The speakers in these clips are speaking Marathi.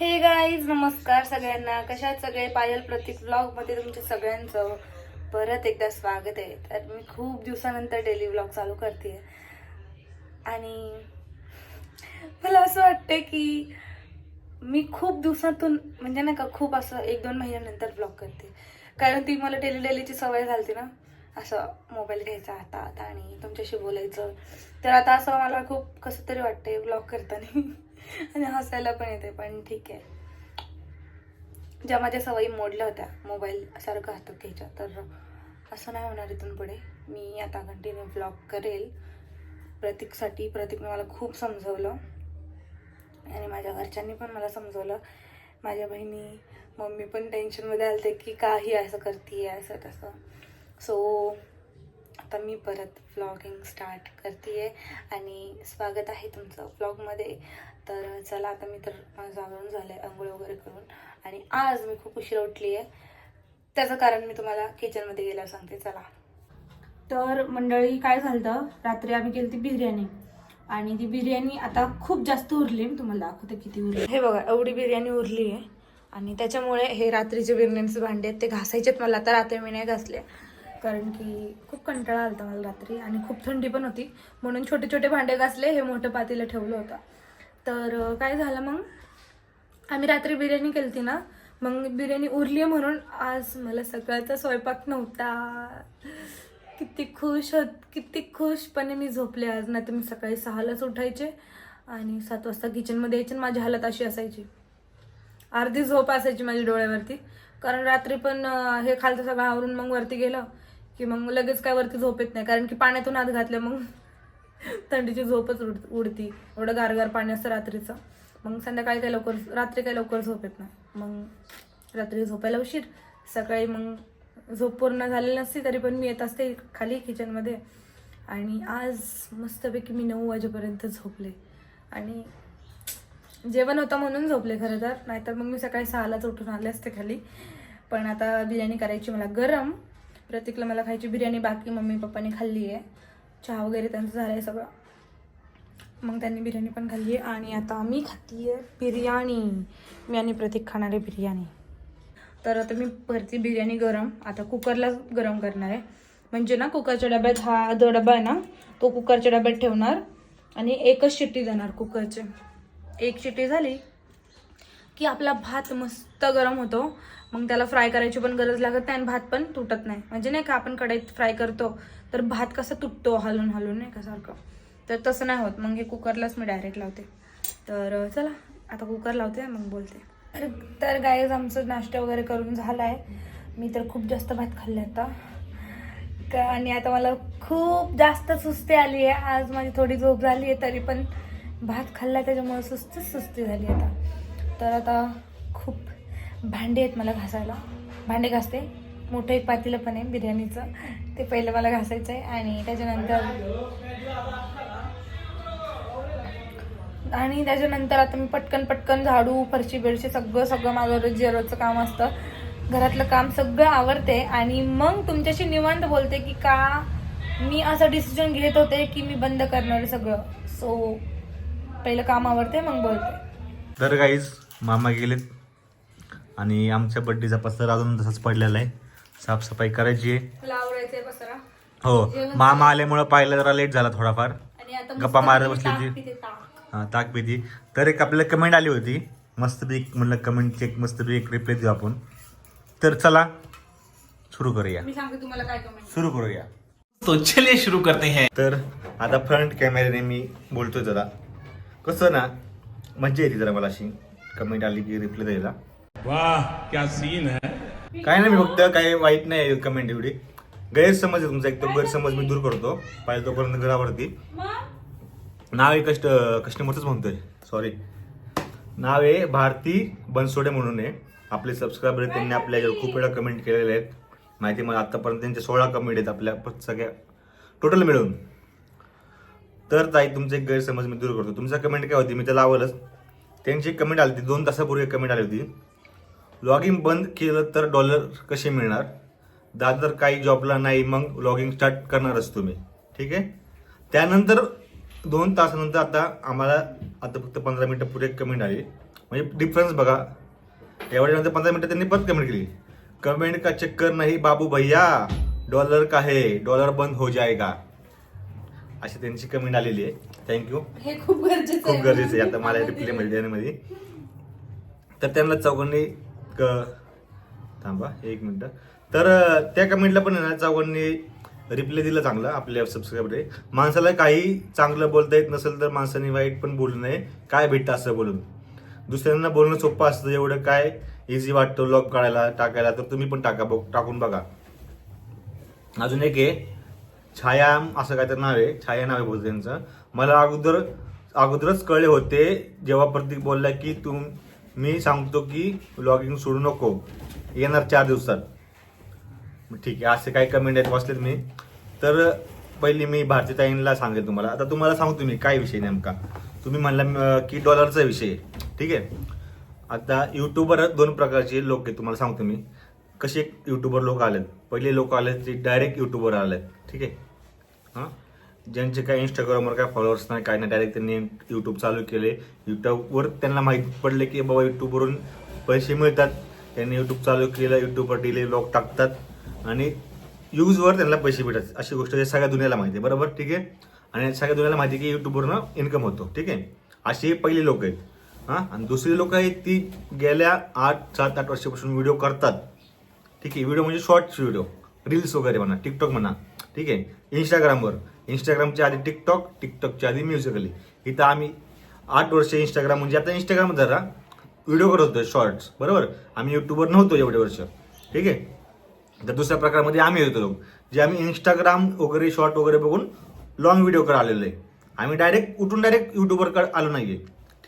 हे गाईज नमस्कार सगळ्यांना. कशात सगळे? पायल प्रतीक ब्लॉगमध्ये तुमच्या सगळ्यांचं परत एकदा स्वागत आहे. तर मी खूप दिवसानंतर डेली ब्लॉग चालू करते. आणि मला असं वाटतं की मी खूप दिवसातून म्हणजे नाही का खूप असं एक दोन महिन्यानंतर ब्लॉग करते. कारण ती मला डेली डेलीची सवय झाली ना असं मोबाईल घ्यायचा हातात आणि तुमच्याशी बोलायचं. तर आता असं मला खूप कसं तरी वाटतंय ब्लॉग करताना. आणि हसायला पण येते पण ठीक आहे. ज्या माझ्या सवयी मोडल्या होत्या मोबाईल सारखं हातात घ्यायच्या तर असं नाही होणार इथून पुढे. मी आता कंटिन्यू ब्लॉग करेल. प्रतीकसाठी प्रतीकने मला खूप समजवलं. आणि माझ्या घरच्यांनी पण मला समजवलं. माझ्या बहिणी मम्मी पण टेन्शनमध्ये आलते की काही असं करते असं तसं. सो आता मी परत व्लॉगिंग स्टार्ट करते आहे आणि स्वागत आहे तुमचं व्लॉगमध्ये तर चला आता मी तर माझं आवरून झालं आहे आंघोळ वगैरे करून. आणि आज मी खूप उशीर उठली आहे. त्याचं कारण मी तुम्हाला किचनमध्ये गेल्यावर सांगते. चला. तर मंडळी काय झालं रात्री आम्ही केली ती बिर्याणी. आणि ती बिर्याणी आता खूप जास्त उरली. मी तुम्हाला दाखवते किती उरली. हे बघा एवढी बिर्याणी उरली आहे. आणि त्याच्यामुळे हे रात्रीचे बिर्याणीचे भांडे आहेत ते घासायचेत मला आता रात्री मी नाही घासले. कारण की खूप कंटाळा आलता मला रात्री. आणि खूप थंडी पण होती. म्हणून छोटे छोटे भांडे घासले. हे मोठं पातेलं ठेवलं होतं. तर काय झालं मग? आम्ही रात्री बिर्याणी केली होती ना मग बिर्याणी उरली आहे म्हणून आज मला सकाळचा स्वयंपाक नव्हता. किती खुश होत किती खुशपणे मी झोपले आज. नाही तर मी सकाळी सहालाच उठायचे आणि सात वाजता किचनमध्ये यायचे आणि माझी हालत अशी असायची. अर्धी झोप असायची माझ्या डोळ्यावरती. कारण रात्री पण हे खालचं सगळं आवरून मग वरती गेलं की मग लगेच काय वरती झोप येत नाही. कारण की पाण्यातून आत घातलं मग. थंडीची झोपच उड उडती. एवढं गारगार पाणी असतं रात्रीचं. मग संध्याकाळी काही लवकर रात्री काही लवकर झोप येत नाही. मग रात्री झोपायला उशीर. सकाळी मग झोप पूर्ण झालेली नसती तरी पण मी येत असते खाली किचनमध्ये आणि आज मस्तपैकी मी नऊ वाजेपर्यंत झोपले. आणि जेवण होतं म्हणून झोपले खरं तर. नाहीतर मग मी सकाळी सहालाच उठून आले असते खाली. पण आता बिर्याणी करायची मला गरम. प्रतीकला मला खायची बिर्याणी बाकी मम्मी पप्पाने खाल्ली आहे चहा वगैरे त्यांचं झालं आहे सगळं. मग त्यांनी बिर्याणी पण खाल्ली आहे आणि आता मी खाती आहे बिर्याणी. मी आणि प्रतीक खाणार आहे बिर्याणी. तर आता मी भरती बिर्याणी गरम आता कुकरला गरम करणार आहे. म्हणजे ना कुकरच्या डब्यात हा जो डबा आहे ना तो कुकरच्या डब्यात ठेवणार आणि एकच शिट्टी देणार कुकरचे. एक शिट्टी झाली की आपला भात मस्त गरम होतो. मग त्याला फ्राय करायची पण गरज लागत नाही आणि भात पण तुटत नाही. म्हणजे नाही का आपण कढईत फ्राय करतो तर भात कसा तुटतो हलून हलून नाही का सारखं? तर तसं नाही होत. मग हे कुकरलाच मी डायरेक्ट लावते. तर चला. आता कुकर लावते मग बोलते. तर तर गायज आमचं नाश्ता वगैरे करून झाला आहे मी तर खूप जास्त भात खाल्ले आता. का- आणि आता मला खूप जास्त सुस्ती आली आहे. आज माझी थोडी झोप झाली आहे तरी पण भात खाल्ला त्याच्यामुळे सुस्तीच सुस्ती झाली आता. तर आता खूप भांडे आहेत मला घासायला. भांडे घासते. मोठं एक पातेलं पण आहे बिर्याणीचं. ते पहिलं मला घासायचं आहे आणि त्याच्यानंतर आणि त्याच्यानंतर आता मी पटकन पटकन झाडू फरशी बिरशी सगळं सगळं माझं रोज रोजचं काम असतं. घरातलं काम सगळं आवडते आणि मग तुमच्याशी निवांत बोलते की का मी असं डिसिजन घेत होते की मी बंद करणार आहे सगळं. सो पहिलं काम आवडते मग बोलते. तर काहीच मामा गेलेत. आणि आमच्या बड्डेचा पसर अजून तसाच पडलेला आहे. साफसफाई करायची आहे. पसरा. हो मामा आल्यामुळं पाहिलं जरा लेट झाला थोडाफार. आणि आता गप्पा मारत बसली ताक ती. पिते, ताक. हा, ताक पिती. तर एक आपल्याला कमेंट आली होती. मस्त एक म्हणलं कमेंटची एक मस्त एक रिप्लाय देऊ आपण. तर चला सुरू करूया. मी सांगते तुम्हाला काय कमेंट सुरू करूया. तो चलिए शुरू करते हैं. तर आता फ्रंट कॅमेऱ्याने मी बोलतोय जरा. कसं ना मज्जा येते जरा मला अशी. कमेंट आली की रिप्लाय द्यायला. वाह क्या सीन है. काय नाही मी फक्त काही वाईट नाही कमेंट एवढी. गैरसमज आहे तुमचा एकदम गैरसमज मी दूर करतो. पाहिजे तोपर्यंत घरावरती. नाव आहे कस्ट कस्टमरच म्हणतोय. सॉरी नाव आहे भारती बनसोडे म्हणून आहे. आपले सबस्क्रायबर आहेत त्यांनी आपल्या याच्यावर खूप वेळा कमेंट केलेले आहेत. माहिती मला आतापर्यंत त्यांचे सोळा कमेंट आहेत आपल्या प- सगळ्या टोटल मिळून. तर ताई तुमचे गैरसमज मी दूर करतो. तुमचा कमेंट काय होती? मी तर लावलंच. त्यांची कमेंट आली होती दोन तासापूर्वी कमेंट आली होती. लॉगिंग बंद केलं तर डॉलर कसे मिळणार? दादा तर काही जॉबला नाही मग लॉगिंग स्टार्ट करणारच तुम्ही. ठीक आहे? त्यानंतर दोन तासानंतर आता आम्हाला आता फक्त पंधरा मिनटं पुढे कमेंट आली. म्हणजे डिफरन्स बघा. एवढ्यानंतर पंधरा मिनिटं त्यांनी परत कमेंट केली. कमेंट का चक्कर नाही बाबू भैया? डॉलर का है डॉलर बंद हो जाएगा. अशी त्यांची कमेंट आलेली आहे. थँक्यू खूप गरजेचं खूप गरजेचं आहे. आता मला मध्ये देण्यामध्ये तर त्यांना चौघांनी क- थांबा एक मिनटं. तर त्या कमेंटला पण आहे ना चौघांनी रिप्लाय दिला चांगला आपल्या सबस्क्रायबर माणसाला काही चांगलं बोलता येत नसेल तर माणसाने वाईट पण बोलू नये. काय भेटतं असं बोलून? दुसऱ्यांना बोलणं सोपं असतं एवढं काय इझी वाटतं लॉक काढायला टाकायला तर तुम्ही पण टाका बघ टाकून बघा. अजून एक आहे छाया असं काय तर नाव आहे छाया नाव आहे बोलतो त्यांचं मला अगोदर अगोदरच कळले होते जेव्हा प्रतीक बोलला की तू मी सांगतो की लॉगिंग सोडू नको. येणार चार दिवसात. मग ठीक आहे असे काही कमेंट आहेत वाचलेत मी. तर पहिली मी भारतीताईंना सांगेल तुम्हाला. आता तुम्हाला सांगतो मी काय विषय नेमका. तुम्ही म्हणला की डॉलरचा विषय आहे. ठीक आहे? आता युट्यूबर दोन प्रकारचे लोक आहेत तुम्हाला सांगतो मी. कसे युट्यूबर लोक आलेत? पहिले लोक आले ते डायरेक्ट युट्यूबर आलेत. ठीक आहे? हां? ज्यांचे काय इंस्टाग्रामवर काय फॉलोअर्स नाही काय नाही डायरेक्ट त्यांनी यूट्यूब चालू केले. यूट्यूबवर त्यांना माहीत पडले की बाबा यूट्यूबवरून पैसे मिळतात. त्यांनी यूट्यूब चालू केलं यूट्यूबवर डेली ब्लॉग टाकतात आणि यूजवर त्यांना पैसे भेटतात. अशी गोष्ट जे सगळ्या दुनियाला माहिती आहे. बरोबर? ठीक आहे? आणि सगळ्या दुनियाला माहिती आहे की यूट्यूबवरनं इन्कम होतो. ठीक आहे? अशी पहिली लोक आहेत. हां? आणि दुसरी लोक आहेत ती गेल्या आठ सात आठ वर्षापासून व्हिडिओ करतात. ठीक आहे? व्हिडिओ म्हणजे शॉर्ट्स व्हिडिओ रील्स वगैरे म्हणा टिकटॉक म्हणा. ठीक आहे? इंस्टाग्रामवर इंस्टाग्रामच्या आधी टिकटॉक टिकटॉकच्या आधी म्युझिकली इथं आम्ही आठ वर्ष इंस्टाग्राम म्हणजे आता इंस्टाग्राम जरा व्हिडिओ करत होतो शॉर्ट्स बरोबर? आम्ही युट्यूबवर नव्हतो एवढे वर्ष. ठीक आहे? तर दुसऱ्या प्रकारामध्ये आम्ही होतो लोक. जे आम्ही इंस्टाग्राम वगैरे शॉर्ट वगैरे बघून लॉंग व्हिडिओ कर आलेलो आहे. आम्ही डायरेक्ट उठून डायरेक्ट युट्यूबवर आलो नाही आहे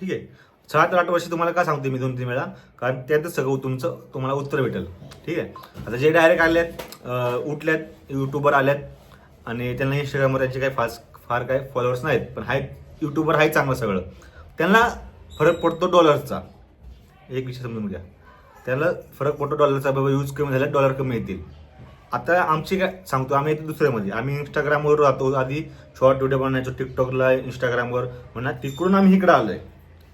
ठीक आहे? सात आठ वर्ष तुम्हाला का सांगते मी दोन तीन वेळा? कारण त्यातच सगळं तुमचं तुम्हाला उत्तर भेटेल. ठीक आहे? आता जे डायरेक्ट आले आहेत उठल्यात युट्यूबवर आल्यात आणि त्यांना इंस्टाग्रामवर त्यांचे काही फास फार काय फॉलोअर्स नाहीत पण हाय युट्यूबवर आहे चांगलं सगळं. त्यांना फरक पडतो डॉलरचा एक विषय समजून घ्या. त्याला फरक पडतो डॉलरचा बाबा यूज कमी झाला डॉलर कमी येतील. आता आमची काय सांगतो आम्ही येतो दुसऱ्यामध्ये. आम्ही इंस्टाग्रामवर राहतो. आधी शॉर्ट व्हिडिओ बनवायचो टिकटॉकला इंस्टाग्रामवर म्हणा तिकडून आम्ही इकडं आहे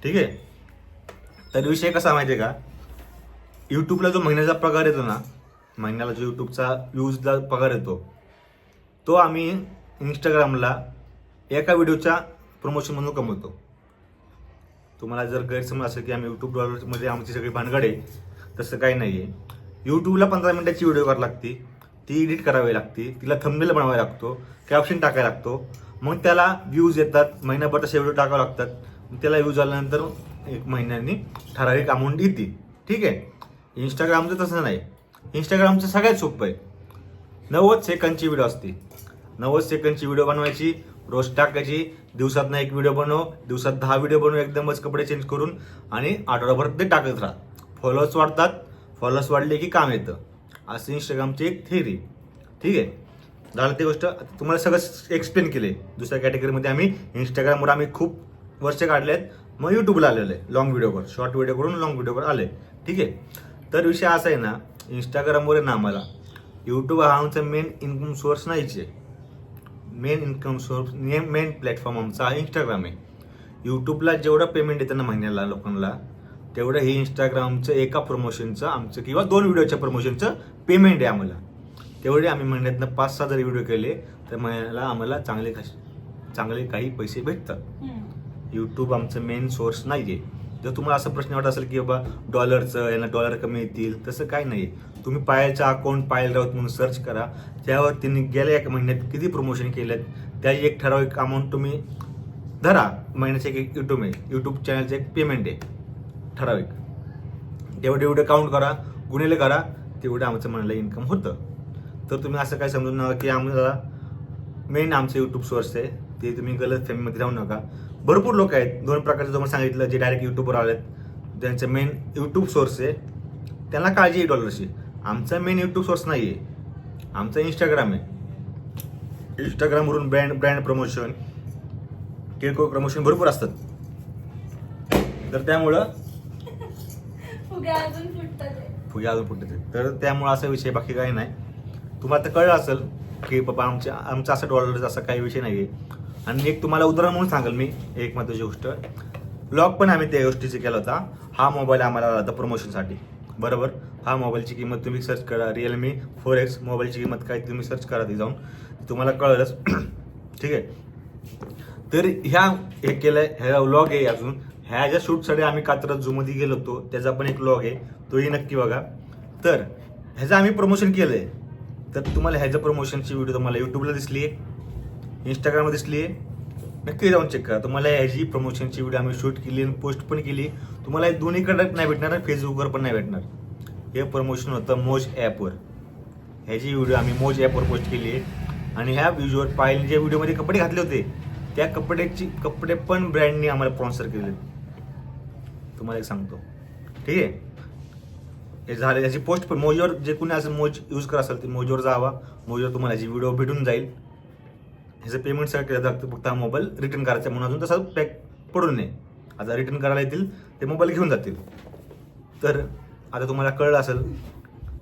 ठीक आहे? तर विषय कसा माहिती आहे का? यूट्यूबला जो महिन्याचा पगार येतो ना महिन्याला जो यूट्यूबचा व्ह्यूजला पगार येतो तो आम्ही इंस्टाग्रामला एका व्हिडिओच्या प्रमोशन म्हणून कमवतो. तुम्हाला जर गैरसमज असेल की आम्ही यूट्यूब डॉलरमध्ये आमची सगळी भानगड आहे तसं काही नाही आहे यूट्यूबला पंधरा मिनटाची व्हिडिओ करावी लागते. ती एडिट करावी लागते. तिला थंबनेल बनवावा लागतो. कॅप्शन टाकायला लागतो. मग त्याला व्ह्यूज येतात. महिनाभर तसे व्हिडिओ टाकावे लागतात. त्याला व्ह्यूज आल्यानंतर एक महिन्यांनी ठराविक अमाऊंट येते. ठीक आहे? इंस्टाग्रामचं तसं नाही. इंस्टाग्रामचं सगळ्यात सोपं आहे. नव्वद सेकंदची व्हिडिओ असते. नव्वद सेकंडची व्हिडिओ बनवायची रोज टाकायची. दिवसात एक व्हिडिओ बनव दिवसात दहा व्हिडिओ बनव एकदमच कपडे चेंज करून आणि आठवडाभर ते टाकत राहा. फॉलोअर्स वाढतात फॉलोअर्स वाढले की काम येतं. असं इंस्टाग्रामची एक थिअरी ठीक आहे? झालं ती गोष्ट. तुम्हाला सगळं एक्सप्लेन केले दुसऱ्या कॅटेगरीमध्ये आम्ही इंस्टाग्रामवर आम्ही खूप वर्ष काढले आहेत मग यूट्यूबला आलेलं आहे लॉंग व्हिडिओवर शॉर्ट व्हिडिओ करून लॉंग व्हिडिओवर आले ठीक आहे? तर विषय असा आहे ना इंस्टाग्रामवर आहे ना आम्हाला. यूट्यूब हा आमचा मेन इन्कम सोर्स नाहीच आहे. Main income source main platform आमचा हा. इंस्टाग्राम आहे यूट्यूबला जेवढं पेमेंट येतं ना महिन्याला लोकांना तेवढं हे इंस्टाग्रामचं एका प्रमोशनचं आमचं किंवा दोन व्हिडिओच्या प्रमोशनचं पेमेंट आहे आम्हाला. तेवढे आम्ही महिन्यातनं पाच सहा जरी व्हिडिओ केले तर महिन्याला आम्हाला चांगले चांगले काही पैसे भेटतात. यूट्यूब आमचं मेन सोर्स नाही आहे जर तुम्हाला असा प्रश्न वाटत असेल की बाबा डॉलरचं यांना डॉलर कमी येतील तसं काही नाही. तुम्ही पायलचा अकाउंट पायल राऊत म्हणून सर्च करा. त्यावर त्यांनी गेल्या एक महिन्यात किती प्रमोशन केलेत त्याची एक ठराविक अमाऊंट तुम्ही धरा. महिन्याचे एक यूट्यूब आहे. यूट्यूब चॅनलचं एक पेमेंट आहे. ठराविक. तेवढे एवढे काउंट करा गुन्हेले करा तेवढं आमचं म्हणायला इन्कम होतं. तर तुम्ही असं काय समजून नका की आम्हाला मेन आमचं यूट्यूब सोर्स आहे. ते तुम्ही गलत फॅमिलीमध्ये राहू नका. भरपूर लोक आहेत. दोन प्रकारचे तुम्हाला सांगितलं जे डायरेक्ट यूट्यूबवर आलेत. त्यांचं मेन यूट्यूब सोर्स आहे. त्यांना काळजी आहे डॉलरची आमचा मेन यूट्यूब सोर्स नाही आहे आमचा इंस्टाग्राम आहे. इंस्टाग्रामवरून ब्रँड ब्रँड प्रमोशन किरकोळ प्रमोशन भरपूर असतात. तर त्यामुळं फुगे अजून फुटत. तर त्यामुळं असा विषय बाकी काही नाही. तुम्हाला तर कळलं असेल की बाबा आमच्या आमचा असं डॉलरचा असा काही विषय नाही आहे आणि एक तुम्हाला उदाहरण म्हणून सांगेल मी एक महत्वाची गोष्ट. लॉक पण आम्ही त्या गोष्टीचे केला होता. हा मोबाईल आम्हाला आला होता प्रमोशनसाठी बरोबर? हा मोबाईलची किंमत तुम्ही सर्च करा. रिअलमी फोर एक्स मोबाईलची किंमत काय तुम्ही सर्च करा ती जाऊन. तुम्हाला कळलंच. ठीक आहे? तर ह्या हे केलंय ह्या लॉग आहे अजून. ह्या ज्या शूटसाठी आम्ही कात्रज झूमध्ये गेलो होतो त्याचा पण एक लॉग आहे. तोही नक्की बघा. तर ह्याचं आम्ही प्रमोशन केलं आहे तर तुम्हाला ह्याच्या प्रमोशनची व्हिडिओ तुम्हाला युट्यूबला दिसली आहे इंस्टाग्रामला दिसली आहे नक्की जाऊन चेक करा. तुम्हाला ह्याची प्रमोशनची व्हिडिओ आम्ही शूट केली आणि पोस्ट पण केली. तुम्हाला दोन्हीकडे नाही भेटणार फेसबुकवर पण नाही भेटणार. हे प्रमोशन होतं मोज ॲपवर ह्याची व्हिडिओ आम्ही मोज ॲपवर पोस्ट केली. आहे आणि ह्या व्हिडिओवर पाहिले जे व्हिडिओमध्ये कपडे घातले होते त्या कपड्याची कपडे पण ब्रँडने आम्हाला स्पॉन्सर केले तुम्हाला एक सांगतो. ठीक आहे? हे झाले याची पोस्ट पण मोजवर जे कोणी असेल मोज यूज करा असेल ते मोजवर जावा. मोजवर तुम्हाला याची व्हिडिओ भेटून जाईल. ह्याचं पेमेंट सगळं केलं जातं. फक्त हा मोबाईल रिटर्न करायचा म्हणून अजून तसा पॅक पडून नये. आता रिटर्न करायला येतील ते मोबाईल घेऊन जातील. तर आता तुम्हाला कळलं असेल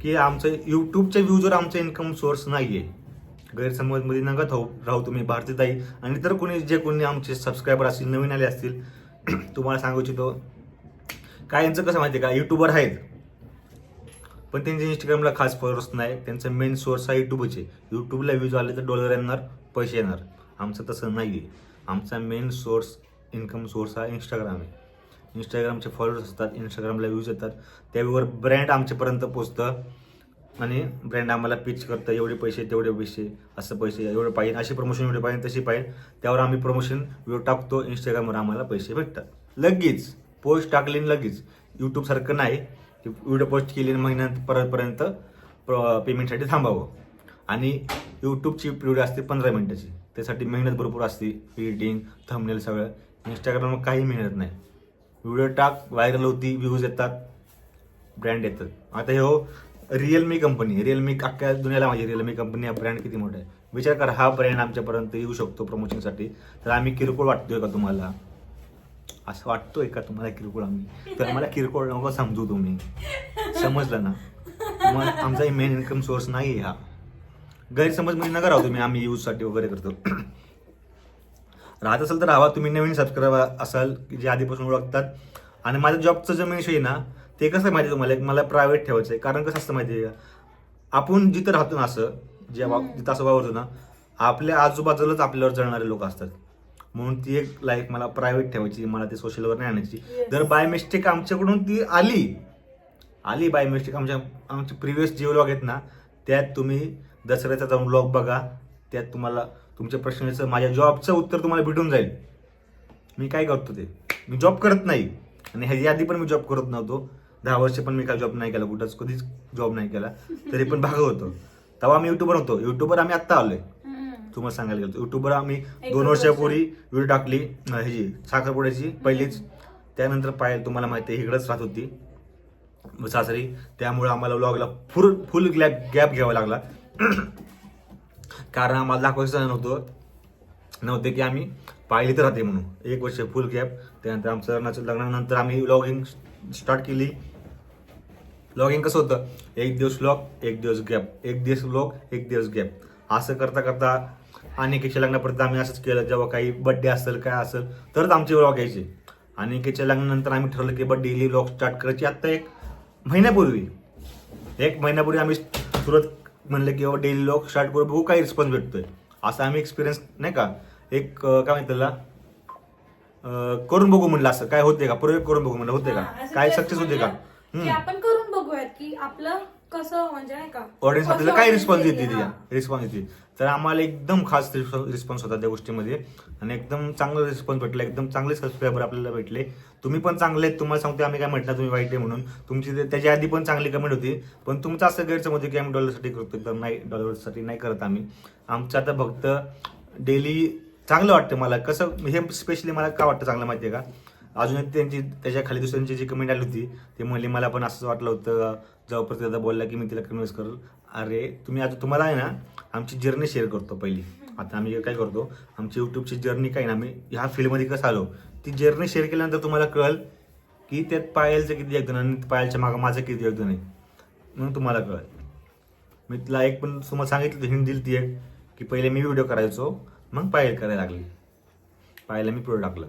की आमचं यूट्यूबच्या व्ह्यूजवर आमचं इन्कम सोर्स नाही आहे गैरसमजमध्ये नका हो राहू तुम्ही भारतीताई आणि इतर कोणी जे कोणी आमचे सबस्क्रायबर असतील नवीन आले असतील तुम्हाला सांगू इच्छितो. काय यांचं कसं माहिती आहे का? यूट्यूबर आहेत. पण त्यांच्या इंस्टाग्रामला खास फॉलोअर्स नाही. त्यांचा मेन सोर्स हा युट्यूबच आहे युट्यूबला व्ह्यूज आले तर डॉलर येणार पैसे येणार. आमचं तसं नाही आहे आमचा मेन सोर्स इन्कम सोर्स हा इंस्टाग्राम आहे. इंस्टाग्रामचे फॉलोअर्स असतात इंस्टाग्रामला व्ह्यूज येतात. त्यावर ब्रँड आमच्यापर्यंत पोचतं आणि ब्रँड आम्हाला पिच करतं एवढे पैसे तेवढे पैसे असं पैसे एवढे पाहिजे अशी प्रमोशन एवढे पाहिजे तशी पाहिजे. त्यावर आम्ही प्रमोशन व्हिडिओ टाकतो इंस्टाग्रामवर आम्हाला पैसे भेटतात. लगेच पोस्ट टाकली आणि लगेच. यूट्यूबसारखं नाही. की व्हिडिओ पोस्ट केली आणि महिन्यात परतपर्यंत पेमेंटसाठी थांबावं. आणि यूट्यूबची व्हिडिओ असते पंधरा मिनिटाची. त्यासाठी मेहनत भरपूर असते एडिटिंग थंबनेल सगळं. इंस्टाग्रामवर काही मेहनत नाही. व्हिडिओ टाक व्हायरल होती व्ह्यूज येतात ब्रँड येतात आता हे हो रिअलमी कंपनी रिअलमी अख्ख्या दुनियाला माझी रिअलमी कंपनी हा ब्रँड किती मोठा आहे. विचार करा हा ब्रँड आमच्यापर्यंत येऊ शकतो प्रमोशनसाठी तर आम्ही किरकोळ वाटतोय का तुम्हाला? असं वाटतोय का तुम्हाला किरकोळ आम्ही? तर मला किरकोळ नको समजू तुम्ही. समजलं ना? मग आमचा मेन इन्कम सोर्स नाही आहे हा. गैरसमज म्हणजे नका राहू तुम्ही आम्ही यूजसाठी वगैरे करतो. राहत असेल तर राहा तुम्ही नवीन सबस्क्रायबर असाल की जे आधीपासून ओळखतात. आणि माझ्या जॉबचं जे मेन ना ते कसं आहे माहिती आहे तुम्हाला? एक मला प्रायव्हेट ठेवायचं आहे कारण कसं असतं माहिती आहे आपण जिथं राहतो ना असं जे जिथं असं वावरतो ना आपल्या आजूबाजूलाच आपल्यावर जळणारे लोक असतात. म्हणून ती एक लाईफ मला प्रायव्हेट ठेवायची मला ते सोशलवर नाही आणायची. जर बाय मिस्टेक आमच्याकडून ती आली आली बाय मिस्टेक आमच्या आमचे प्रिव्हियस जे व्लॉग आहेत ना त्यात तुम्ही दसऱ्याचा जाऊन व्लॉग बघा त्यात तुम्हाला तुमच्या प्रश्नाचं माझ्या जॉबचं उत्तर तुम्हाला भेटून जाईल. मी काय करतो ते? मी जॉब करत नाही. आणि ह्याच्या आधी पण मी जॉब करत नव्हतो. दहा वर्ष पण मी काय जॉब नाही केला कुठंच कधीच जॉब नाही केला. तरी पण भाग होतो. तेव्हा आम्ही युट्यूबर होतो. युट्यूबर आम्ही आत्ता आलोय. तुम्हाला सांगायला गेलो युट्यूबवर आम्ही दोन वर्षापूर्वी व्हिडिओ टाकली ह्याची साखरपुड्याची पहिलीच. त्यानंतर पायल तुम्हाला माहिती आहे इकडंच राहत होती. सासरी त्यामुळे आम्हाला व्लॉगला फुल फुल गॅप गॅप घ्यावा लागला. कारण आम्हाला दाखवायचं नव्हतं. नव्हते की आम्ही पाहिली तर राहते म्हणून. एक वर्ष फुल गॅप त्यानंतर आमचं लग्नाचं लग्नानंतर आम्ही व्लॉगिंग स्टार्ट केली. लॉगिंग कसं होतं? एक दिवस व्लॉग एक दिवस गॅप एक दिवस व्लॉग एक दिवस गॅप असं करता करता अनेकेच्या लग्नापर्यंत आम्ही असंच केलं. जेव्हा काही बड्डे असेल काय असेल तरच आमचे व्लॉग यायचे. अनेकेच्या लग्नानंतर आम्ही ठरवलं की बा डेली व्लॉग स्टार्ट करायची. आत्ता एक महिन्यापूर्वी एक महिन्यापूर्वी आम्ही सुरत म्हणलं की बाबा डेली व्लॉग स्टार्ट करू बघू काय रिस्पॉन्स भेटतोय. असा आम्ही एक्सपिरियन्स नाही का एक काय म्हणतात त्याला करून बघू म्हणलं असं. काय होते का? प्रयोग करून बघू म्हणलं होते का? काय सक्सेस होते का? हम्म. आपण करून बघूयात की आपलं कसं म्हणजे नाही का ऑडियन्स आपल्याला काय रिस्पॉन्स येते, देते. रिस्पॉन्स देते तर आम्हाला एकदम खास रिस्पॉन्स होता त्या गोष्टीमध्ये. आणि एकदम चांगला रिस्पॉन्स भेटला एकदम चांगले सबस्क्रायबर आपल्याला भेटले. तुम्ही पण चांगले आहेत तुम्हाला सांगतो आम्ही काय म्हटलं तुम्ही वाईट आहे म्हणून. तुमची ते- त्याच्या आधी पण चांगली कमेंट होती. पण तुमचं असं गैरसमज की आम्ही डॉलरसाठी करतो एकदम नाही डॉलरसाठी नाही करत आम्ही. आमचं आता फक्त डेली चांगलं वाटतं मला. कसं हे स्पेशली मला का वाटतं चांगलं माहिती आहे का? अजून एक त्यांची त्याच्याखाली दुसऱ्यांची जी कमेंट आली होती ते म्हणले मला पण असंच वाटलं होतं. जवळपर्यंत दादा बोलला की मी तिला कन्व्हिन्स करेल. अरे तुम्ही आता तुम्हाला आहे ना आमची जर्नी शेअर करतो पहिली. आता आम्ही काय करतो आमची यूट्यूबची जर्नी काय ना आम्ही ह्या फील्डमध्ये कसं आलो ती जर्नी शेअर केल्यानंतर तुम्हाला कळेल की त्यात पायलचं किती योगदान आहे आणि पायलच्या मागं माझं किती योगदान आहे. म्हणून तुम्हाला कळेल. मी तिला एक पण तुम्हाला सांगितलं हिंट दिली ती एक की पहिले मी व्हिडिओ करायचो मग पायल करायला लागली. पायला मी पुढे टाकलं.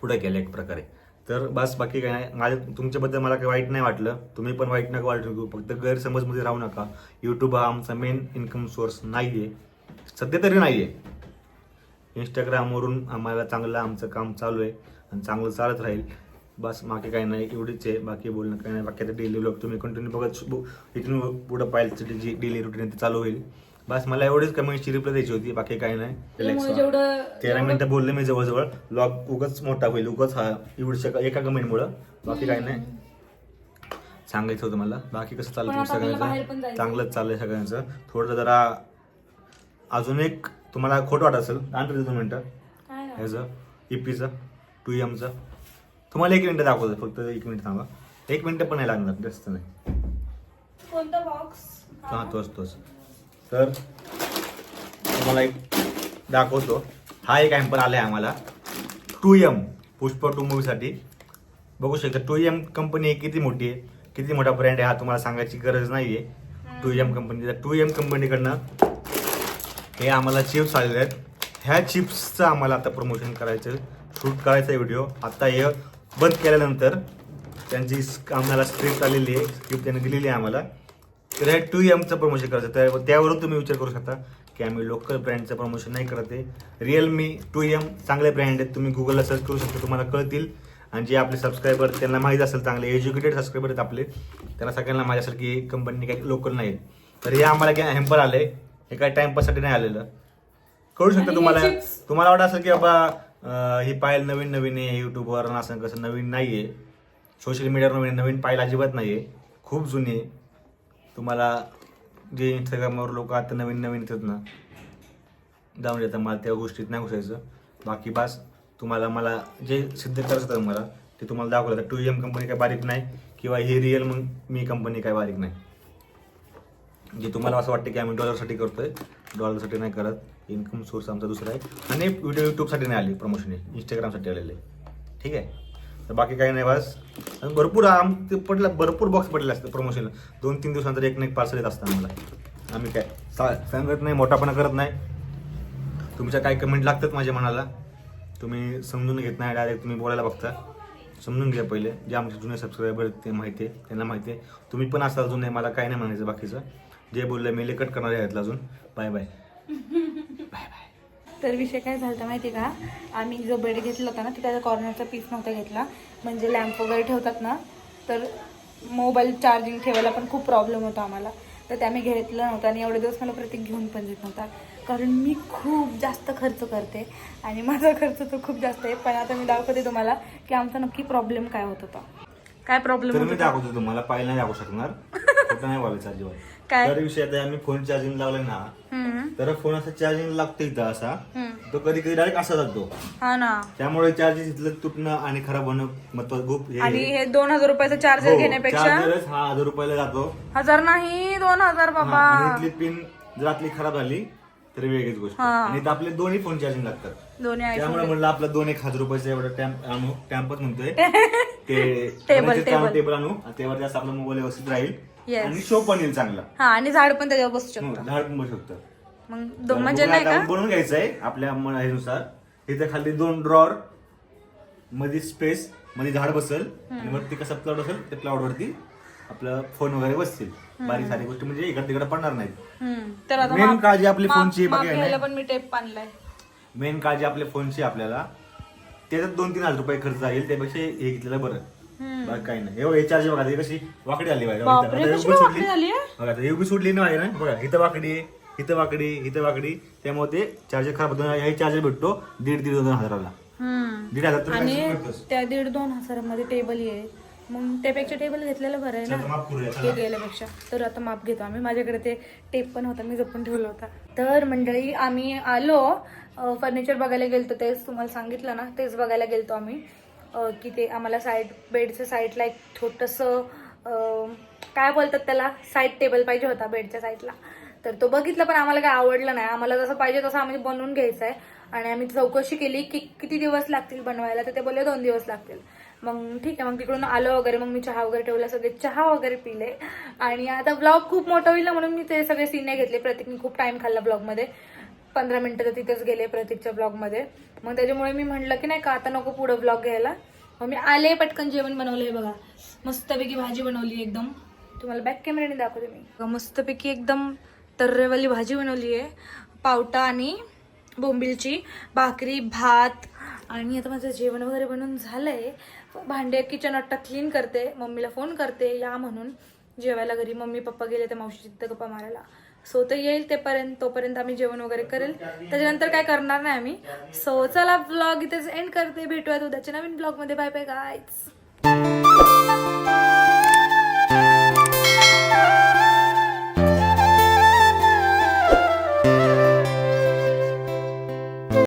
पुढे केलं एक प्रकारे. तर बस बाकी काय नाही. माझ्या तुमच्याबद्दल मला काही वाईट नाही वाटलं. तुम्ही पण वाईट नका वाटू फक्त गैरसमजमध्ये राहू नका. यूट्यूब हा आमचा मेन इन्कम सोर्स नाही आहे सध्या तरी नाही आहे इंस्टाग्रामवरून आम्हाला चांगलं आमचं काम चालू आहे आणि चांगलं चालत राहील. बस बाकी काही नाही. एवढीच आहे. बाकी बोलणं काही नाही. बाकी आता डेली ब्लॉग तुम्ही कंटिन्यू बघत इथून पुढं पाहिजे जी डेली रुटीन ते चालू होईल. बस मला एवढीच कमेंटची रिप्लाय द्यायची होती बाकी काही नाही. जेवढं तेरा मिनिटं बोलले मी जवळजवळ. ब्लॉग उगाच मोठा होईल उगाच हा एवढ्या एका कमेंटमुळं. बाकी काही नाही. सांगायचं होतं मला. बाकी कसं चाललं पण सगळ्यांचं. चांगलंच चाललंय सगळ्यांचं. थोडं जरा अजून एक तुम्हाला खोटं वाटत असेल आणतो दोन मिनटं. ह्याचं इपीचं टू एमचं तुम्हाला एक मिनिटं दाखवतो फक्त एक मिनिट थांबा. एक मिनिटं पण नाही लागणार जास्त नाही. कोणता बॉक्स हां तोच तोच. तर तुम्हाला एक दाखवतो. हा एक ॲम्पर आला आहे आम्हाला. टू एम पुष्प टू मूवीसाठी बघू शकता टू एम कंपनी किती मोठी आहे किती मोठा ब्रँड आहे हा तुम्हाला सांगायची गरज नाही आहे टू एम कंपनीचा टू एम कंपनीकडनं हे आम्हाला चिप्स आलेले आहेत. ह्या चिप्सचं आम्हाला आता प्रमोशन करायचं शूट करायचा व्हिडिओ आता हे बंद केल्यानंतर त्यांची आम्हाला स्क्रिप्ट आलेली आहे स्क्रिप्ट त्यांनी दिलेली आहे आम्हाला. तर हे टू एमचं प्रमोशन करायचं. त्या त्यावरून तुम्ही विचार करू शकता की आम्ही लोकल ब्रँडचं प्रमोशन नाही करत आहे. रिअलमी टू एम चांगले ब्रँड आहेत. तुम्ही गुगलला सर्च करू शकता. तुम्हाला कळतील. आणि जे आपले सबस्क्रायबर त्यांना माहीत असेल चांगले. एज्युकेटेड सबस्क्रायबर आहेत आपले. त्यांना सगळ्यांना माझ्यासारखी कंपनी काही लोकल नाही तर हे आम्हाला काय हॅम्पर आले हे काय टाइमपाससाठी नाही आलेलं. कळू शकता तुम्हाला? तुम्हाला वाटत असेल की बाबा ही पायल नवीन नवीन आहे. युट्यूबवर असं कसं नवीन नाही आहे सोशल मीडियावर नवीन नवीन पायल अजिबात नाही आहे खूप जुनी आहे. तुम्हाला जे इंस्टाग्रामवर लोक आता नवीन नवीन येतात ना जाऊन देतात मला त्या गोष्टीत नाही घुसायचं. बाकी बास तुम्हाला मला जे सिद्ध करायचं होतं मला ते तुम्हाला दाखवलं. तर टू एम कंपनी काय बारीक नाही किंवा ही रिअल मग मी कंपनी काय बारीक नाही. जे तुम्हाला असं वाटतं की आम्ही डॉलरसाठी करतोय डॉलरसाठी नाही करत. इन्कम सोर्स आमचा दुसरा आहे. आणि व्हिडिओ यूट्यूबसाठी नाही आली प्रमोशन इंस्टाग्रामसाठी आलेले ठीक आहे? तर बाकी काही नाही बस. आणि भरपूर आम ते पडला भरपूर बॉक्स पडले असतं प्रमोशनला दोन तीन दिवसानंतर एक ना एक पार्सल येत असतं आम्हाला. आम्ही काय सा सांगत नाही मोठापणा करत नाही. तुमच्या काय कमेंट लागतात माझ्या मनाला तुम्ही समजून घेत नाही डायरेक्ट तुम्ही बोलायला बघता. समजून घ्या पहिले. जे आमचे जुने सबस्क्रायबर आहेत ते माहिती आहे त्यांना माहिती आहे. तुम्ही पण असाल अजून नाही मला काय नाही म्हणायचं बाकीचं. जे बोललं मी कट करणार आहेत अजून. बाय बाय तर विषय काय झाला माहिती का? आम्ही जो बेड घेतला होता ना तो त्याचा कॉर्नरचा पीस नव्हता घेतला. म्हणजे लॅम्प वगैरे ठेवतात ना तर मोबाईल चार्जिंग ठेवायला पण खूप प्रॉब्लेम होता आम्हाला. तर ते आम्ही घेतलं नव्हतं आणि एवढे दिवस मला प्रत्येक घेऊन पण देत नव्हता. कारण मी खूप जास्त खर्च करते आणि माझा खर्च तर खूप जास्त आहे. पण आता मी दाखवते तुम्हाला की आमचा नक्की प्रॉब्लेम काय होत होता. काय प्रॉब्लेम दाखवतो तुम्हाला. पाहिलं नाही दाखवू शकणार. नाही काय? तर विषय आता आम्ही फोन चार्जिंग लावलाय ना हम्म, तर फोन असा चार्जिंग लागतो इथं असा. हम्म. तो कधी कधी डायरेक्ट असा जातो. हा ना. त्यामुळे चार्जेस इथलं तुटणं आणि खराब होणं महत्वाचं खूप हे आणि हे दोन हजार रुपयाचा चार्जर हो, घेण्यापेक्षा? हा हजार रुपयाला जातो. हजार नाही दोन हजार हा, बाबा. आणि इथली पिन जर आपली खराब झाली तर वेगळीच गोष्ट. हा. आणि इथं आपले दोन्ही फोन चार्जिंग लागतात. दोन्ही त्यामुळे म्हणलं आपलं दोन एक हजार रुपयाचं एवढं टॅम्प आणू टॅम्पच म्हणतोय. ते टेबल, टेबल. टेबल आणू आणि. त्यावर जास्त आपला मोबाईल व्यवस्थित राहील. Yes. आणि शो पण येईल चांगला. हा आणि झाड पण त्याच्यावर बसू हो, शकतो. झाड पण बसू शकतं. मग तर दो- म्हणजे नाही आता का? बनवून घ्यायचं आहे आपल्या म- ह्यानुसार इथे खाली दोन ड्रॉरमध्ये स्पेस मध्ये झाड बसल आणि वरती कसं प्लॉट असेल त्या प्लॉट वरती आपलं फोन वगैरे बसतील. बारीक सारी गोष्टी म्हणजे इकडे तिकडे पडणार नाहीत. हम्म. तर आता माप- काळजी आपली माप- फोनची माप बाकी घ्यायला नाही. पण मी टेप आणलाय. मेन काळजी आपल्या फोनची आपल्याला. त्याच्यात दोन तीन हजार रुपये खर्च जाईल त्यापेक्षा हे घेतलेलं बरं. बाकी काही नाही हे बघा हे कशी वाकडी आली बघा. बापरे, आता कशी उभी वाकडी सोडली. आली आहे? बघा आता ही उभी सोडली ना आहे ना बघा इथं वाकडी आहे, इथं वाकडी इथं वाकडी त्यामुळे ते चार्जर खराब होतो हे चार्जर भेटतो दीड दीड दोन हजाराला हम्म. दीड हजार तर आणि maximum भेटतोच. त्या दीड दोन हजारामध्ये टेबल आहे मग त्यापेक्षा टेबल घेतलेलं बरं आहे चला, ना माफ करूया, चला. ते गेल्यापेक्षा तर आता माप घेतो आम्ही माझ्याकडे ते टेप पण होता मी जपून ठेवला होता तर मंडळी आम्ही आलो फर्निचर बघायला गेलतो तेच तुम्हाला सांगितलं ना तेच बघायला गेलतो आम्ही की ते आम्हाला साईड बेडच्या साईडला एक छोटंसं काय बोलतात त्याला? साईड टेबल पाहिजे होता बेडच्या साईडला तर तो बघितला पण आम्हाला काय आवडलं नाही. आम्हाला जसं पाहिजे तसं आम्ही बनवून घ्यायचं आहे आणि आम्ही चौकशी केली की किती दिवस लागतील बनवायला तर ते बोलले दोन दिवस लागतील. मग ठीक आहे मग तिकडून आलो वगैरे मग मी चहा वगैरे ठेवला सगळे चहा वगैरे पिले. आणि आता ब्लॉग खूप मोठा होईल ना म्हणून मी ते सगळे सीने घेतले. प्रत्येकने खूप टाइम खाल्ला ब्लॉगमध्ये पंधरा मिनटं तर तिथेच गेले प्रतीकच्या ब्लॉगमध्ये मग त्याच्यामुळे मी म्हटलं की नाही का आता नको पुढं ब्लॉग घ्यायला. मग मी आले पटकन जेवण बनवलंय बघा. मस्तपैकी भाजी बनवली एकदम. तुम्हाला बॅक कॅमेऱ्याने दाखवते मी. मस्तपैकी एकदम तर्रेवाली भाजी बनवली आहे. पावटा आणि बोंबिलची भाकरी भात. आणि आता माझं जेवण वगैरे बनवून झालंय. भांडे किचन आट्टा क्लीन करते. मम्मीला फोन करते या म्हणून. जेवायला घरी मम्मी पप्पा गेले तर मावशी तिथं गप्पा मारायला. सो ते येईल तेपर्यंत तोपर्यंत आम्ही जेवण वगैरे करेल. त्याच्यानंतर काय करणार नाही आम्ही. सो चला ब्लॉग इथेच एंड करते. भेटूयात उद्याच्या नवीन ब्लॉगमध्ये बाय बाय गाय